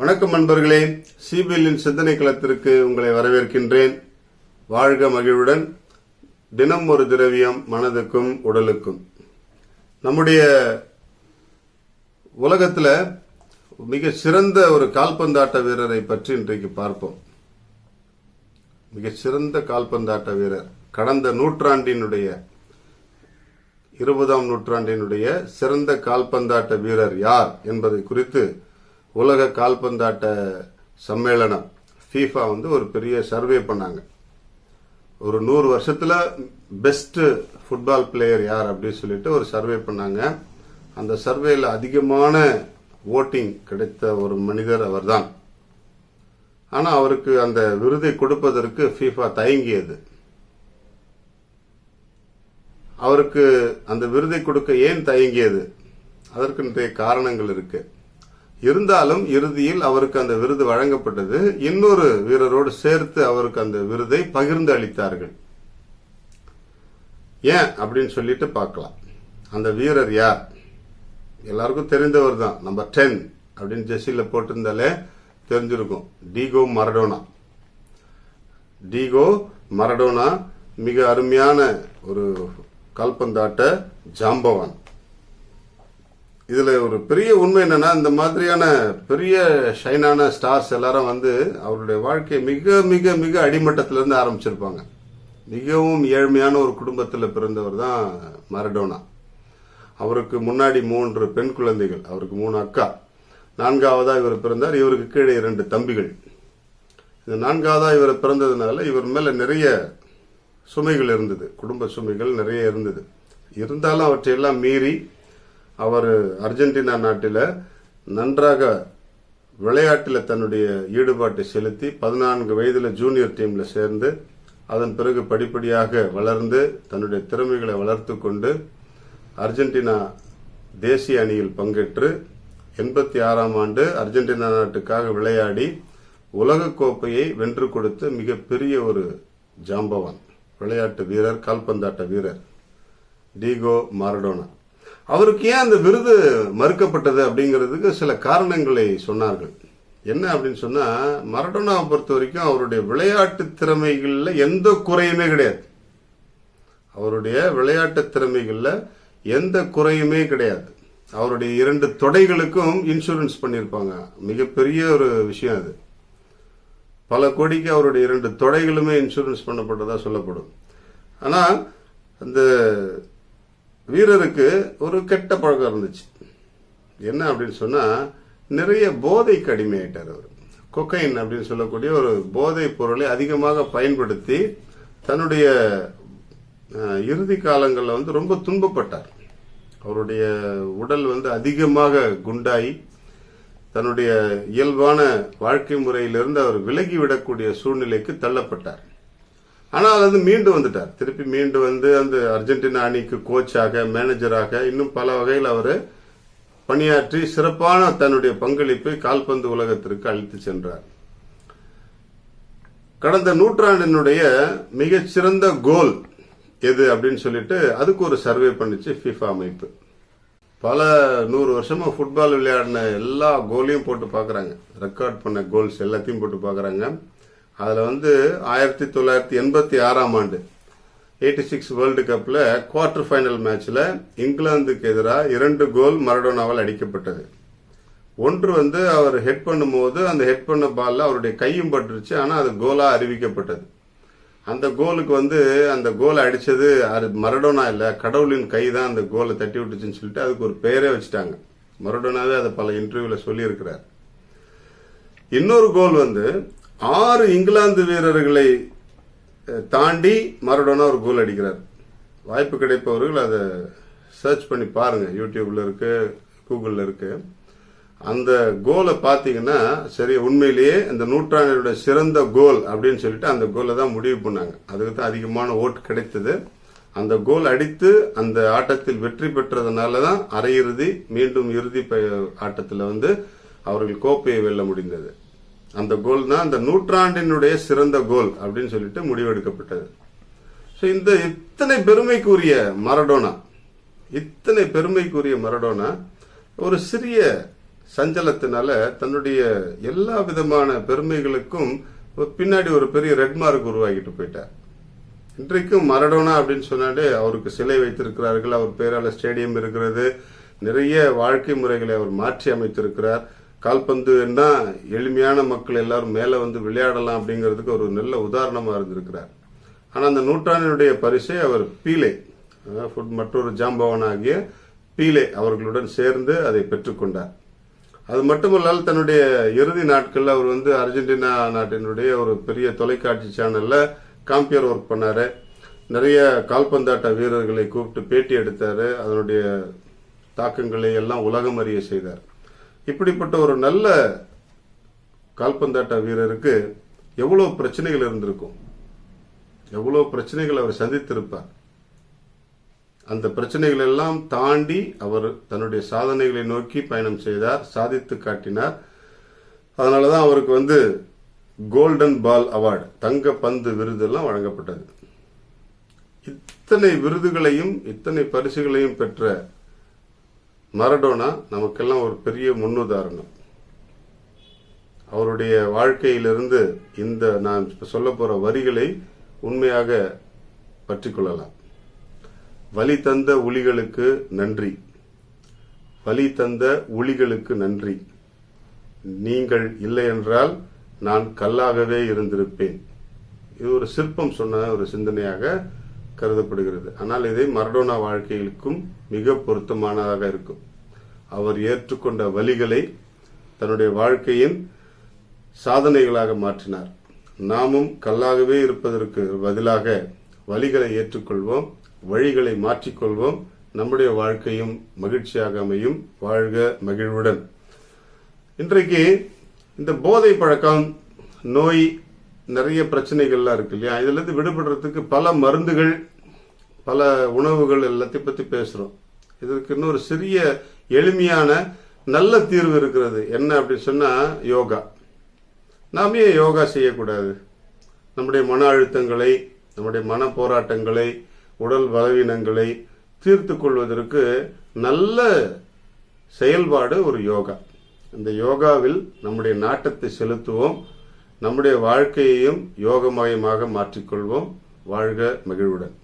வணக்கம் நண்பர்களே. சிபிஎல்லின் சிந்தனை களத்திற்கு உங்களை வரவேற்கின்றேன். வாழ்க மகிழ்வுடன் தினம் ஒரு திரவியம் மனதுக்கும் உடலுக்கும். நம்முடைய உலகத்தில் மிக சிறந்த ஒரு கால்பந்தாட்ட வீரரை பற்றி இன்றைக்கு பார்ப்போம். மிக சிறந்த கால்பந்தாட்ட வீரர். கடந்த நூற்றாண்டினுடைய இருபதாம் நூற்றாண்டினுடைய சிறந்த கால்பந்தாட்ட வீரர் யார் என்பதை குறித்து உலக கால்பந்தாட்ட சம்மேளனம் ஃபீஃபா வந்து ஒரு பெரிய சர்வே பண்ணாங்க. ஒரு நூறு வருஷத்தில் பெஸ்ட் ஃபுட்பால் பிளேயர் யார் அப்படின்னு சொல்லிட்டு ஒரு சர்வே பண்ணாங்க. அந்த சர்வேல அதிகமான ஓட்டிங் கிடைத்த ஒரு மனிதர் அவர்தான். ஆனால் அவருக்கு அந்த விருதை கொடுப்பதற்கு ஃபீஃபா தயங்கியது. அவருக்கு அந்த விருதை கொடுக்க ஏன் தயங்கியது? அதற்கு நிறைய காரணங்கள் இருக்குது இருந்தாலும் இறுதியில் அவருக்கு அந்த விருது வழங்கப்பட்டது. இன்னொரு வீரரோடு சேர்த்து அவருக்கு அந்த விருதை பகிர்ந்து அளித்தார்கள். ஏன் அப்படின்னு சொல்லிட்டு பார்க்கலாம். அந்த வீரர் யார்? எல்லாருக்கும் தெரிந்தவர் தான். நம்பர் டென் அப்படின்னு ஜெஸ்ஸில போட்டிருந்தாலே தெரிஞ்சிருக்கும். டீகோ மரடோனா டீகோ மரடோனா மிக அருமையான ஒரு கால்பந்தாட்ட ஜாம்பவான். இதில் ஒரு பெரிய உண்மை என்னன்னா இந்த மாதிரியான பெரிய ஷைனான ஸ்டார்ஸ் எல்லாரும் வந்து அவருடைய வாழ்க்கையை மிக மிக மிக அடிமட்டத்திலேருந்து ஆரம்பிச்சிருப்பாங்க. மிகவும் ஏழ்மையான ஒரு குடும்பத்தில் பிறந்தவர் தான் மரடோனா. அவருக்கு முன்னாடி மூன்று பெண் குழந்தைகள் அவருக்கு மூணு அக்கா. நான்காவதா இவர் பிறந்தார் இவருக்கு கீழே இரண்டு தம்பிகள். இந்த நான்காவதா இவர் பிறந்ததுனால இவர் மேல நிறைய சுமைகள் இருந்தது. குடும்ப சுமைகள் நிறைய இருந்தது. இருந்தாலும் அவற்றையெல்லாம் மீறி அவர் அர்ஜென்டினா நாட்டில் நன்றாக விளையாட்டில் தன்னுடைய ஈடுபாட்டை செலுத்தி பதினான்கு வயதில் ஜூனியர் டீம்ல சேர்ந்து அதன் பிறகு படிப்படியாக வளர்ந்து தன்னுடைய திறமைகளை வளர்த்து கொண்டு அர்ஜென்டினா தேசிய அணியில் பங்கேற்று எண்பத்தி ஆறாம் ஆண்டு அர்ஜென்டினா நாட்டுக்காக விளையாடி உலக கோப்பையை வென்று கொடுத்த மிகப்பெரிய ஒரு ஜாம்பவான் விளையாட்டு வீரர் கால்பந்தாட்ட வீரர் டீகோ மாரடோனா. அவருக்கு ஏன் அந்த விருது மறுக்கப்பட்டது அப்படிங்கிறதுக்கு சில காரணங்களை சொன்னார்கள். என்ன அப்படின்னு சொன்னா மரடோனாவை பொறுத்த வரைக்கும் அவருடைய விளையாட்டு திறமைகளில் எந்த குறையுமே கிடையாது. அவருடைய விளையாட்டு திறமைகளில் எந்த குறையுமே கிடையாது. அவருடைய இரண்டு தொடைகளுக்கும் இன்சூரன்ஸ் பண்ணியிருப்பாங்க. மிகப்பெரிய ஒரு விஷயம் அது. பல கோடிக்கு அவருடைய இரண்டு தொடைகளுமே இன்சூரன்ஸ் பண்ணப்பட்டதாக சொல்லப்படும். ஆனால் அந்த வீரருக்கு ஒரு கெட்ட பழக்கம் இருந்துச்சு. என்ன அப்படின்னு சொன்னா நிறைய போதைக்கு அடிமையாயிட்டார் அவர். கொக்கைன் அப்படின்னு சொல்லக்கூடிய ஒரு போதை பொருளை அதிகமாக பயன்படுத்தி தன்னுடைய இறுதி காலங்களில் வந்து ரொம்ப துன்பப்பட்டார். அவருடைய உடல் வந்து அதிகமாக குண்டாகி தன்னுடைய இயல்பான வாழ்க்கை முறையிலிருந்து அவர் விலகி விடக்கூடிய சூழ்நிலைக்கு தள்ளப்பட்டார். ஆனால் அது மீண்டு வந்துட்டார். திருப்பி மீண்டு வந்து அந்த அர்ஜென்டினா அணிக்கு கோச்சாக மேனேஜராக இன்னும் பல வகையில் அவர் பணியாற்றி சிறப்பான தன்னுடைய பங்களிப்பை கால்பந்து உலகத்திற்கு அளித்து சென்றார். கடந்த நூற்றாண்டினுடைய மிகச்சிறந்த கோல் எது அப்படின்னு சொல்லிட்டு அதுக்கு ஒரு சர்வே பண்ணிச்சு ஃபிஃபா அமைப்பு. பல நூறு வருஷமா ஃபுட்பால் விளையாடின எல்லா கோலையும் போட்டு பார்க்குறாங்க. ரெக்கார்ட் பண்ண கோல்ஸ் எல்லாத்தையும் போட்டு பார்க்குறாங்க. அதில் வந்து ஆயிரத்தி தொள்ளாயிரத்தி எண்பத்தி ஆறாம் ஆண்டு எயிட்டி சிக்ஸ் வேர்ல்டு கப்பில் குவார்டர் ஃபைனல் மேட்ச்சில் இங்கிலாந்துக்கு எதிராக இரண்டு கோல் மரடோனாவால் அடிக்கப்பட்டது. ஒன்று வந்து அவர் ஹெட் பண்ணும்போது அந்த ஹெட் பண்ண பால்ல அவருடைய கையும் பட்டுருச்சு ஆனால் அது கோலாக அறிவிக்கப்பட்டது. அந்த கோலுக்கு வந்து அந்த கோலை அடித்தது அது மரடோனா இல்லை கடவுளின் கை தான் அந்த கோலை தட்டி விட்டுச்சுன்னு சொல்லிட்டு அதுக்கு ஒரு பெயரே வச்சுட்டாங்க. மரடோனாவே அதை பல இன்டர்வியூவில் சொல்லியிருக்கிறார். இன்னொரு கோல் வந்து ஆறு இங்கிலாந்து வீரர்களை தாண்டி மரடோனா ஒரு கோல் அடிக்கிறார். வாய்ப்பு கிடைப்பவர்கள் அதை சர்ச் பண்ணி பாருங்க. யூடியூப்ல இருக்கு கூகுளில் இருக்கு. அந்த கோலை பார்த்தீங்கன்னா சரி உண்மையிலேயே இந்த நூற்றாண்டினுடைய சிறந்த கோல் அப்படின்னு சொல்லிட்டு அந்த கோலை தான் முடிவு பண்ணாங்க. அதுக்கு தான் அதிகமான ஓட்டு கிடைத்தது. அந்த கோல் அடித்து அந்த ஆட்டத்தில் வெற்றி பெற்றதுனால தான் அரையிறுதி மீண்டும் இறுதி ப- ஆட்டத்தில் வந்து அவர்கள் கோப்பையை வெல்ல முடிந்தது. அந்த கோல் தான் அந்த நூற்றாண்டினுடைய சிறந்த கோல் அப்படின்னு சொல்லிட்டு முடிவெடுக்கப்பட்டது. ஸோ இந்த இத்தனை பெருமைக்குரிய மரடோனா இத்தனை பெருமைக்குரிய மரடோனா ஒரு சிறிய சஞ்சலத்தினால தன்னுடைய எல்லா விதமான பெருமைகளுக்கும் பின்னாடி ஒரு பெரிய ரெட் மார்க் உருவாக்கிட்டு போயிட்டார். இன்றைக்கும் மரடோனா அப்படின்னு சொன்னாலே அவருக்கு சிலை வைத்திருக்கிறார்கள் அவர் பேரால ஸ்டேடியம் இருக்கிறது நிறைய வாழ்க்கை முறைகளை அவர் மாற்றி அமைத்திருக்கிறார். கால்பந்துன்னா எளிமையான மக்கள் எல்லாரும் மேலே வந்து விளையாடலாம் அப்படிங்கிறதுக்கு ஒரு நல்ல உதாரணமாக இருந்திருக்கிறார். ஆனால் அந்த நூற்றாண்டினுடைய பரிசை அவர் பீலே ஃபுட் மற்றொரு ஜாம்பவன் ஆகிய பீலே அவர்களுடன் சேர்ந்து அதை பெற்றுக்கொண்டார். அது மட்டுமல்லால் தன்னுடைய இறுதி நாட்களில் அவர் வந்து அர்ஜென்டினா நாட்டினுடைய ஒரு பெரிய தொலைக்காட்சி சேனலில் காம்பியர் ஒர்க் பண்ணார். நிறைய கால்பந்தாட்ட வீரர்களை கூப்பிட்டு பேட்டி எடுத்தார். அதனுடைய தாக்கங்களை எல்லாம் உலகம் அறிய செய்தார். இப்படிப்பட்ட ஒரு நல்ல கால்பந்தாட்ட வீரருக்கு எவ்வளவு பிரச்சனைகள் இருந்திருக்கும்? எவ்வளவு பிரச்சனைகள் அவர் சந்தித்திருப்பார்? அந்த பிரச்சனைகள் எல்லாம் தாண்டி அவர் தன்னுடைய சாதனைகளை நோக்கி பயணம் செய்தார் சாதித்து காட்டினார். அதனாலதான் அவருக்கு வந்து கோல்டன் பால் அவார்டு தங்க பந்து விருதெல்லாம் வழங்கப்பட்டது. இத்தனை விருதுகளையும் இத்தனை பரிசுகளையும் பெற்ற மரடோனா நமக்கெல்லாம் ஒரு பெரிய முன்னுதாரணம். அவருடைய வாழ்க்கையிலிருந்து இந்த நான் இப்ப சொல்ல போற வரிகளை உண்மையாக பற்றிக்கொள்ளலாம் கொள்ளலாம். தந்த ஒளிகளுக்கு நன்றி. வழி தந்த ஒளிகளுக்கு நன்றி. நீங்கள் இல்லை என்றால் நான் கல்லாகவே இருந்திருப்பேன். இது ஒரு சிற்பம் சொன்ன ஒரு சிந்தனையாக கருதப்படுகிறது. ஆனால் இதை மரடோனா வாழ்க்கைகளுக்கும் மிக பொருத்தமானதாக இருக்கும். அவர் ஏற்றுக்கொண்ட வழிகளை தன்னுடைய வாழ்க்கையின் சாதனைகளாக மாற்றினார். நாமும் கல்லாகவே இருப்பதற்கு பதிலாக வழிகளை ஏற்றுக்கொள்வோம் வழிகளை மாற்றிக்கொள்வோம். நம்முடைய வாழ்க்கையும் மகிழ்ச்சியாக அமையும். வாழ்க மகிழ்வுடன். இன்றைக்கு இந்த போதை பழக்கம் நோய் நிறைய பிரச்சனைகள்லாம் இருக்கு இல்லையா? இதுலேருந்து விடுபடுறதுக்கு பல மருந்துகள் பல உணவுகள் எல்லாத்தையும் பற்றி பேசுகிறோம் இதற்கு இன்னொரு சிறிய எளிமையான நல்ல தீர்வு இருக்கிறது. என்ன அப்படின்னு சொன்னால் யோகா. நாம் ஏன் யோகா செய்யக்கூடாது? நம்முடைய மன அழுத்தங்களை நம்முடைய மன போராட்டங்களை உடல் பலவீனங்களை தீர்த்து கொள்வதற்கு நல்ல செயல்பாடு ஒரு யோகா. இந்த யோகாவில் நம்முடைய நாட்டத்தை செலுத்துவோம். நம்முடைய வாழ்க்கையையும் யோகமயமாக மாற்றிக்கொள்வோம். வாழ்க மகிழ்வுடன்.